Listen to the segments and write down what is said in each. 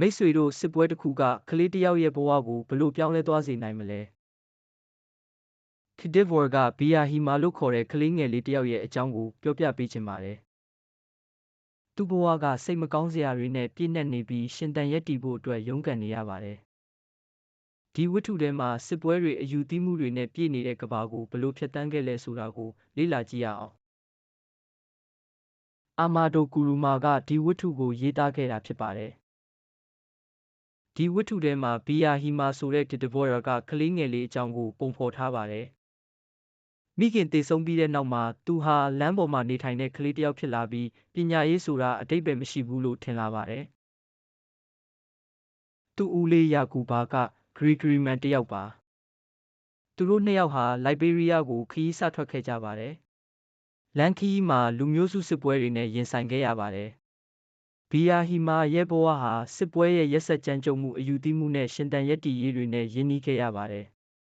မိတ်ဆွေတို့စစ်ပွဲတစ်ခုကကလေးတစ်ယောက်ရဲ့ဘဝကိုဘလို့ပြောင်းလဲသွားစေနိုင်မလဲခစ်ဒစ်ဝေါ်ကဘီယာဟီမာလို့ခေါ်တဲ့ကလေးငယ်လေးတစ်ယောက်ရဲ့အကြောင်းကိုပြောပြပေးချင်ပါတယ်သူ့ဘဝကစိတ်မကောင်းစရာတွေနဲ့ပြည့်နှက်နေပြီးရှင်တန်ရက်တည်ဖို့အတွက်ရုန်းကန်နေရပါတယ်ဒီဝတ္ထုထဲမှာစစ်ပွဲတွေအယူသီးမှုတွေနဲ့ပြည့်နေတဲ့ကဘာကိုဘလို့ဖြတ်တန်းခဲ့လဲဆိုတာကိုလေ့လာကြည့်ရအောင်အာမာဒိုကူရူမာကဒီဝတ္ထုကိုရေးသားခဲ့တာဖြစ်ပါတယ် ဒီဝတ္ထုထဲမှာဘီယာဟီမာဆိုတဲ့ဒီတဘော်ရကကလေးငယ်လေးအကြောင်းကိုပုံဖော်ထားပါတယ်။မိခင်တည်ဆုံးပြီးတဲ့နောက်မှာသူဟာလမ်းပေါ်မှာနေထိုင်တဲ့ကလေးတစ်ယောက်ဖြစ်လာပြီးပညာရေးဆိုတာအတိတ်ပဲမရှိဘူးလို့ထင်လာပါတယ်။သူ့ဦးလေးယာကူဘာကဂရီဂရီမန်တစ်ယောက်ပါ။သူတို့နှစ်ယောက်ဟာလိုက်ဘေးရီးယားကိုခရီးစထွက်ခဲ့ကြပါတယ်။လန်ခီးမှာလူမျိုးစုစစ်ပွဲတွေနဲ့ရင်ဆိုင်ခဲ့ရပါတယ်။ ဘီယာဟီမာရဲ့ဘဝဟာစစ်ပွဲရဲ့ရက်စက်ကြမ်းကြုတ်မှုအယူသီးမှုနဲ့ရှင်သန်ရပ်တည်ရေးတွေနဲ့ရင်းနှီးခဲ့ရပါတယ်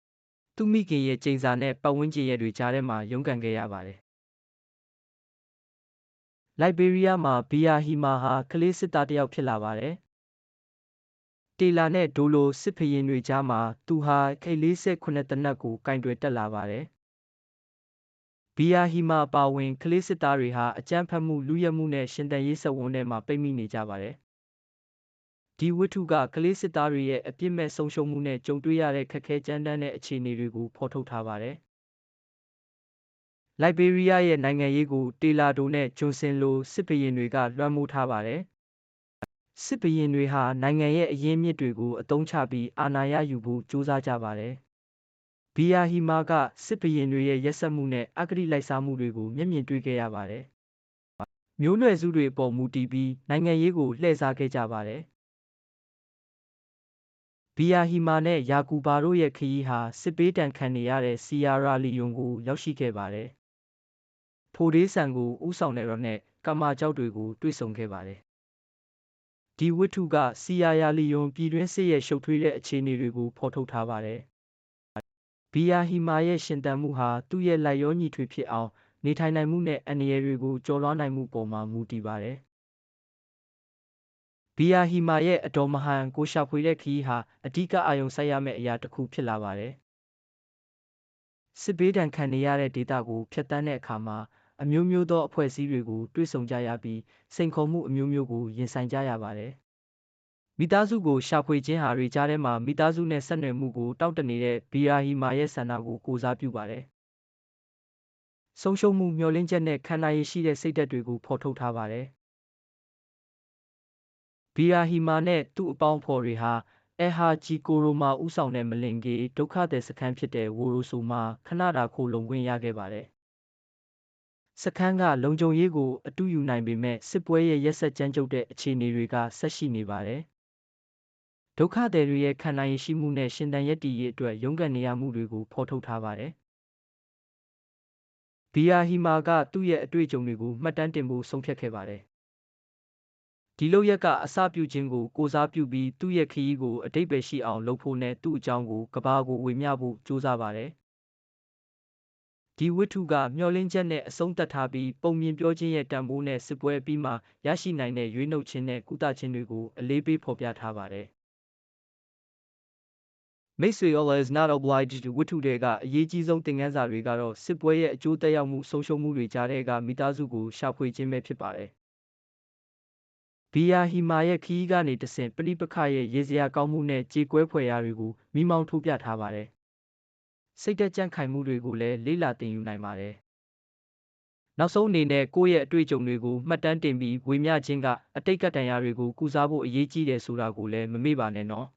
။သူ့မိခင်ရဲ့ကျိန်စာနဲ့ပတ်ဝန်းကျင်ရဲ့တွေကြားထဲမှာရုန်းကန်ခဲ့ရပါတယ်။လိုက်ဘေးရီးယားမှာဘီယာဟီမာဟာကလေးစစ်သားတစ်ယောက်ဖြစ်လာပါတယ်။တေလာနဲ့ဒိုလိုစစ်ဖရင်တွေကြားမှာသူဟာခိတ်48တနက်ကိုကင်တွယ်တက်လာပါတယ်။ ဘီယာဟီမာအပါအဝင်ကလေးစစ်သားတွေဟာအကြမ်းဖက်မှုလူရက်မှုနဲ့ရှင်သန်ရေးစက်ဝန်းထဲမှာပိတ်မိနေကြပါတယ်။ဒီဝတ္ထုကကလေးစစ်သားတွေရဲ့အပြစ်မဲ့ဆုံးရှုံးမှုနဲ့ကြုံတွေ့ရတဲ့ခက်ခဲကြမ်းတမ်းတဲ့အခြေအနေတွေကိုဖော်ထုတ်ထားပါတယ်။လိုက်ဘေးရီးယားရဲ့နိုင်ငံရေးကိုတေလာဒိုနဲ့ဂျွန်ဆင်လိုစစ်ဘရင်တွေကလွှမ်းမိုးထားပါတယ်။စစ်ဘရင်တွေဟာနိုင်ငံရဲ့အရင်းမြစ်တွေကိုအသုံးချပြီးအာဏာရယူဖို့ကြိုးစားကြပါတယ်။ ဘီယာဟီမာကစစ်ဘရင်တွေရဲ့ရက်စက်မှုနဲ့အဂတိလိုက်စားမှုတွေကိုမျက်မြင်တွေ့ခဲ့ရပါတယ်။မျိုးနွယ်စုတွေအပေါ်မူတည်ပြီးနိုင်ငံရေးကိုလှည့်စားခဲ့ကြပါတယ်။ဘီယာဟီမာနဲ့ယာကူဘာတို့ရဲ့ခရီးဟာစစ်ပေးတံခံနေရတဲ့စီယာရာလီယွန်ကိုရောက်ရှိခဲ့ပါတယ်။ဖိုဒေးဆန်ကိုဥဆောင်တဲ့ရောနဲ့ကမာကြောက်တွေကိုတွေ့ဆုံခဲ့ပါတယ်။ဒီဝတ္ထုကစီယာယာလီယွန်ပြည်တွင်းစစ်ရဲ့ရှုပ်ထွေးတဲ့အခြေအနေတွေကိုဖော်ထုတ်ထားပါတယ်။ ဘီယာဟီမာရဲ့ရှင်သန်မှုဟာသူ့ရဲ့လိုက်လျောညီထွေဖြစ်အောင် နေထိုင်နိုင်မှုနဲ့အန္တရာယ်တွေကိုကျော်လွှားနိုင်မှုပေါ်မှာမူတည်ပါတယ်။ဘီယာဟီမာရဲ့အတော်မဟန်ကိုရှာဖွေတဲ့ခရီးဟာအဓိကအာရုံစိုက်ရမယ့်အရာတစ်ခုဖြစ်လာပါတယ်။စစ်ဘေးဒဏ်ခံနေရတဲ့ဒေသကိုဖျက်ဆီးတဲ့အခါမှာအမျိုးမျိုးသောအဖွဲ့အစည်းတွေကိုတွေ့ဆုံကြရပြီးစိန်ခေါ်မှုအမျိုးမျိုးကိုရင်ဆိုင်ကြရပါတယ်။ မိသားစုကိုရှာဖွေခြင်းဟာတွေကြားထဲမှာမိသားစုနဲ့ဆက်နွယ်မှုကိုတောင့်တနေတဲ့ဘီရာဟီမာရဲ့ဆန္ဒကိုကိုစားပြုပါတယ်။ဆုံးရှုံးမှုမျှော်လင့်ချက်နဲ့ခံနိုင်ရရှိတဲ့စိတ်ဓာတ်တွေကိုဖော်ထုတ်ထားပါတယ်။ဘီရာဟီမာနဲ့သူ့အပေါင်းဖော်တွေဟာအဲဟာဂျီကိုရိုမာဥဆောင်တဲ့မလင်ကေဒုက္ခသည်စခန်းဖြစ်တဲ့ဝိုရိုဆိုမှာခဏတာခိုလုံခွင့်ရခဲ့ပါတယ်။စခန်းကလုံခြုံရေးကိုအတူယူနိုင်ပေမဲ့စစ်ပွဲရဲ့ရက်ဆက်ကြမ်းကြုတ်တဲ့အခြေအနေတွေကဆက်ရှိနေပါတယ်။ ဒုက္ခသည်တွေရဲ့ခံနိုင်ရရှိမှုနဲ့ရှင်သန်ရပ်တည်ရေးအတွက်ရုန်းကန်နေရမှုတွေကိုဖော်ထုတ်ထားပါတယ်။ဘီယာဟီမာကသူ့ရဲ့အတွေ့အကြုံတွေကိုမှတ်တမ်းတင်ဖို့ဆုံးဖြတ်ခဲ့ပါတယ်။ဒီလောက်ရက်ကအစပြုခြင်းကိုကိုစားပြုပြီးသူ့ရဲ့ခရီးကိုအတိတ်ပဲရှိအောင်လုပ်ဖို့နဲ့သူ့အကြောင်းကိုကဘာကိုဝေမျှဖို့ကြိုးစားပါတယ်။ဒီဝတ္ထုကမျောလင်းချက်နဲ့အဆုံးသတ်ထားပြီးပုံမြင်ပြောခြင်းရဲ့တန်ဖိုးနဲ့စစ်ပွဲပြီးမှရရှိနိုင်တဲ့ရွေးနှုတ်ခြင်းနဲ့ကုသခြင်းတွေကိုအလေးပေးဖော်ပြထားပါတယ် မိတ်ဆွေ all is not obliged to ဝတ္ထုတွေကအရေးကြီးဆုံးသင်ခန်းစာတွေကတော့စစ်ပွဲရဲ့အကျိုးသက်ရောက်မှုဆုံးရှုံးမှုတွေကြားထဲကမိသားစုကိုရှာဖွေခြင်းပဲဖြစ်ပါတယ်။ဘီယာဟီမာရဲ့ခီးကနေတဆင့်ပရိပခရဲ့ရေစရာကောင်းမှုနဲ့ကြေကွဲဖွယ်ရာတွေကိုမိမောင်းထိုးပြထားပါတယ်။စိတ်သက်ကြံ့ခိုင်မှုတွေကိုလည်းလေ့လာသင်ယူနိုင်ပါတယ်။နောက်ဆုံးအနေနဲ့ကိုယ့်ရဲ့အတွေ့အကြုံတွေကိုမှတ်တမ်းတင်ပြီးဝေမျှခြင်းကအတိတ်ကတန်ရာတွေကိုကုစားဖို့အရေးကြီးတယ်ဆိုတာကိုလည်းမမေ့ပါနဲ့နော်။